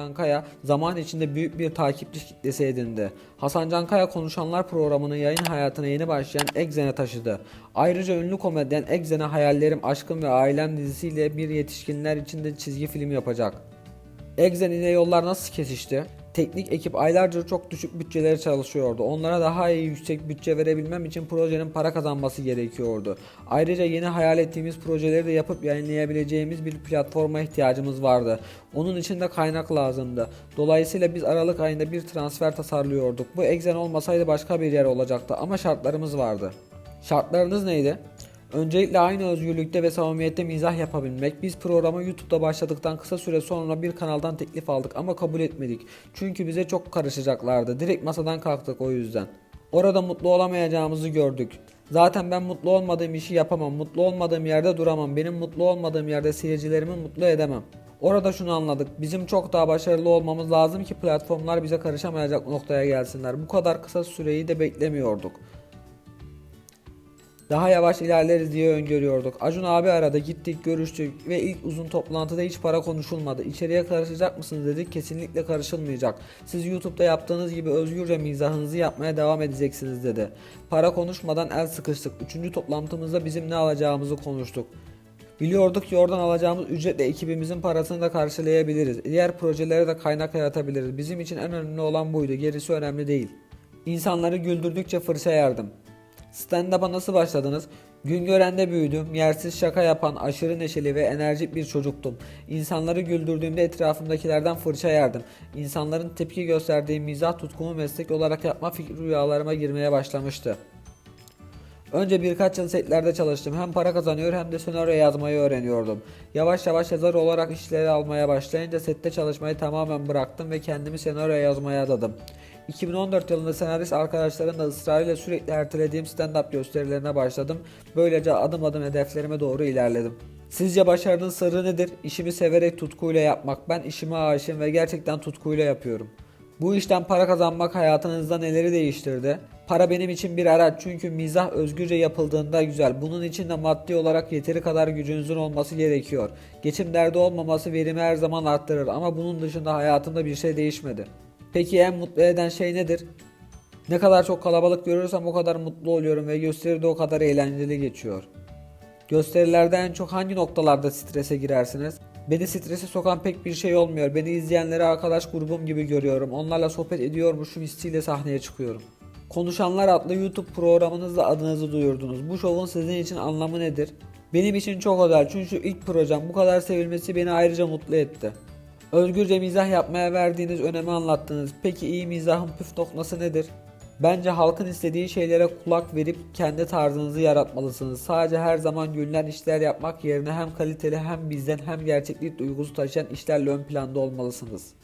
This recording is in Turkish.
Can Kaya zaman içinde büyük bir takipçi kitlesi edindi. Hasan Can Kaya Konuşanlar programını yayın hayatına yeni başlayan Exxen'e taşıdı. Ayrıca ünlü komedyen Exxen'e Hayallerim, Aşkım ve Ailem dizisiyle bir yetişkinler için de çizgi film yapacak. Exxen ile yollar nasıl kesişti? Teknik ekip aylarca çok düşük bütçelere çalışıyordu. Onlara daha iyi yüksek bütçe verebilmem için projenin para kazanması gerekiyordu. Ayrıca yeni hayal ettiğimiz projeleri de yapıp yayınlayabileceğimiz bir platforma ihtiyacımız vardı. Onun için de kaynak lazımdı. Dolayısıyla biz Aralık ayında bir transfer tasarlıyorduk. Bu Exxen olmasaydı başka bir yer olacaktı ama şartlarımız vardı. Şartlarınız neydi? Öncelikle aynı özgürlükte ve samimiyette mizah yapabilmek. Biz programa YouTube'da başladıktan kısa süre sonra bir kanaldan teklif aldık ama kabul etmedik. Çünkü bize çok karışacaklardı. Direkt masadan kalktık o yüzden. Orada mutlu olamayacağımızı gördük. Zaten ben mutlu olmadığım işi yapamam. Mutlu olmadığım yerde duramam. Benim mutlu olmadığım yerde seyircilerimi mutlu edemem. Orada şunu anladık. Bizim çok daha başarılı olmamız lazım ki platformlar bize karışamayacak noktaya gelsinler. Bu kadar kısa süreyi de beklemiyorduk. Daha yavaş ilerleriz diye öngörüyorduk. Acun abi aradı, gittik, görüştük ve ilk uzun toplantıda hiç para konuşulmadı. İçeriye karışacak mısınız dedik, kesinlikle karışılmayacak. Siz YouTube'da yaptığınız gibi özgürce mizahınızı yapmaya devam edeceksiniz dedi. Para konuşmadan el sıkıştık. Üçüncü toplantımızda bizim ne alacağımızı konuştuk. Biliyorduk ki oradan alacağımız ücretle ekibimizin parasını da karşılayabiliriz. Diğer projelere de kaynak yaratabiliriz. Bizim için en önemli olan buydu. Gerisi önemli değil. İnsanları güldürdükçe fırça yerdim. Stand-up'a nasıl başladınız? Güngören'de büyüdüm. Yersiz şaka yapan, aşırı neşeli ve enerjik bir çocuktum. İnsanları güldürdüğümde etrafımdakilerden fırça yerdim. İnsanların tepki gösterdiği mizah tutkumu meslek olarak yapma fikri rüyalarıma girmeye başlamıştı. Önce birkaç yıl setlerde çalıştım. Hem para kazanıyor hem de senaryo yazmayı öğreniyordum. Yavaş yavaş yazar olarak işleri almaya başlayınca sette çalışmayı tamamen bıraktım ve kendimi senaryo yazmaya adadım. 2014 yılında senarist arkadaşlarımla ısrarıyla sürekli ertelediğim stand-up gösterilerine başladım. Böylece adım adım hedeflerime doğru ilerledim. Sizce başarının sırrı nedir? İşimi severek tutkuyla yapmak. Ben işime aşığım ve gerçekten tutkuyla yapıyorum. Bu işten para kazanmak hayatınızda neleri değiştirdi? Para benim için bir araç çünkü mizah özgürce yapıldığında güzel. Bunun için de maddi olarak yeteri kadar gücünüzün olması gerekiyor. Geçim derdi olmaması verimi her zaman arttırır ama bunun dışında hayatımda bir şey değişmedi. Peki en mutlu eden şey nedir? Ne kadar çok kalabalık görürsem o kadar mutlu oluyorum ve gösteri de o kadar eğlenceli geçiyor. Gösterilerde en çok hangi noktalarda strese girersiniz? Beni strese sokan pek bir şey olmuyor. Beni izleyenleri arkadaş grubum gibi görüyorum. Onlarla sohbet ediyormuşum hissiyle sahneye çıkıyorum. Konuşanlar adlı YouTube programınızla adınızı duyurdunuz. Bu şovun sizin için anlamı nedir? Benim için çok özel çünkü ilk projem bu kadar sevilmesi beni ayrıca mutlu etti. Özgürce mizah yapmaya verdiğiniz önemi anlattınız. Peki iyi mizahın püf noktası nedir? Bence halkın istediği şeylere kulak verip kendi tarzınızı yaratmalısınız. Sadece her zaman gülünen işler yapmak yerine hem kaliteli hem bizden hem gerçeklik duygusu taşıyan işlerle ön planda olmalısınız.